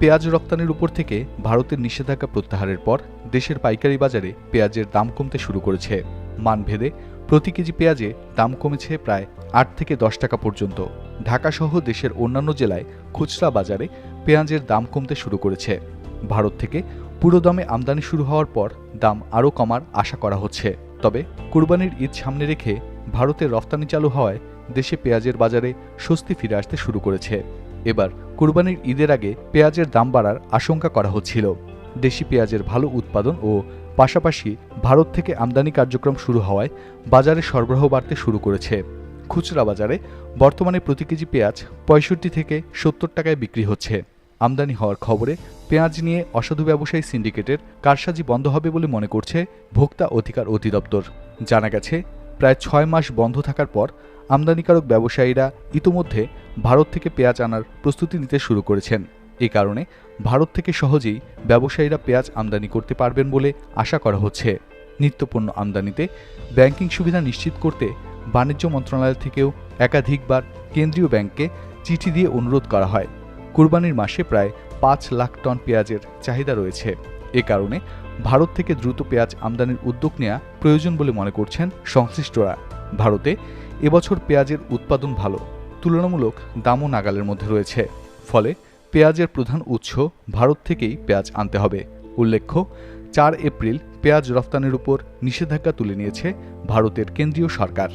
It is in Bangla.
পেঁয়াজ রপ্তানির উপর থেকে ভারতের নিষেধাজ্ঞা প্রত্যাহারের পর দেশের পাইকারি বাজারে পেঁয়াজের দাম কমতে শুরু করেছে। মানভেদে প্রতি কেজি পেঁয়াজে দাম কমেছে প্রায় আট থেকে দশ টাকা পর্যন্ত। ঢাকাসহ দেশের অন্যান্য জেলায় খুচরা বাজারে পেঁয়াজের দাম কমতে শুরু করেছে। ভারত থেকে পুরো দামে আমদানি শুরু হওয়ার পর দাম আরও কমার আশা করা হচ্ছে। তবে কুরবানির ঈদ সামনে রেখে ভারতে রফতানি চালু হওয়ায় দেশে পেঁয়াজের বাজারে স্বস্তি ফিরে আসতে শুরু করেছে। এবার কুরবানির ঈদের আগে পেঁয়াজের দাম বাড়ার আশঙ্কা করা হচ্ছিল। দেশি পেঁয়াজের ভালো উৎপাদন ও পাশাপাশি ভারত থেকে আমদানি কার্যক্রম শুরু হওয়ায় বাজারে সরবরাহ বাড়তে শুরু করেছে। খুচরা বাজারে বর্তমানে প্রতি কেজি পেঁয়াজ পঁয়ষট্টি থেকে সত্তর টাকায় বিক্রি হচ্ছে। আমদানি হওয়ার খবরে পেঁয়াজ নিয়ে অসাধু ব্যবসায়ী সিন্ডিকেটের কারসাজি বন্ধ হবে বলে মনে করছে ভোক্তা অধিকার অধিদপ্তর। জানা গেছে প্রায় ছয় মাস বন্ধ থাকার পর আমদানিকারক ব্যবসায়ীরা ইতোমধ্যে ভারত থেকে পেঁয়াজ আনার প্রস্তুতি নিতে শুরু করেছেন। এ কারণে ভারত থেকে সহজেই ব্যবসায়ীরা পেঁয়াজ আমদানি করতে পারবেন বলে আশা করা হচ্ছে। নিত্যপণ্য আমদানিতে ব্যাংকিং সুবিধা নিশ্চিত করতে বাণিজ্য মন্ত্রণালয় থেকেও একাধিকবার কেন্দ্রীয় ব্যাংককে চিঠি দিয়ে অনুরোধ করা হয়। কুরবানির মাসে প্রায় পাঁচ লাখ টন পেঁয়াজের চাহিদা রয়েছে। এ কারণে ভারত থেকে দ্রুত পেঁয়াজ আমদানির উদ্যোগ নেওয়া প্রয়োজন বলে মনে করছেন সংশ্লিষ্টরা। ভারতে এবছর পেঁয়াজের উৎপাদন ভালো, তুলনামূলক দামও নাগালের মধ্যে রয়েছে। ফলে পেঁয়াজের প্রধান উৎস ভারত থেকেই পেঁয়াজ আনতে হবে। উল্লেখ্য, চার এপ্রিল পেঁয়াজ রফতানির উপর নিষেধাজ্ঞা তুলে নিয়েছে ভারতের কেন্দ্রীয় সরকার।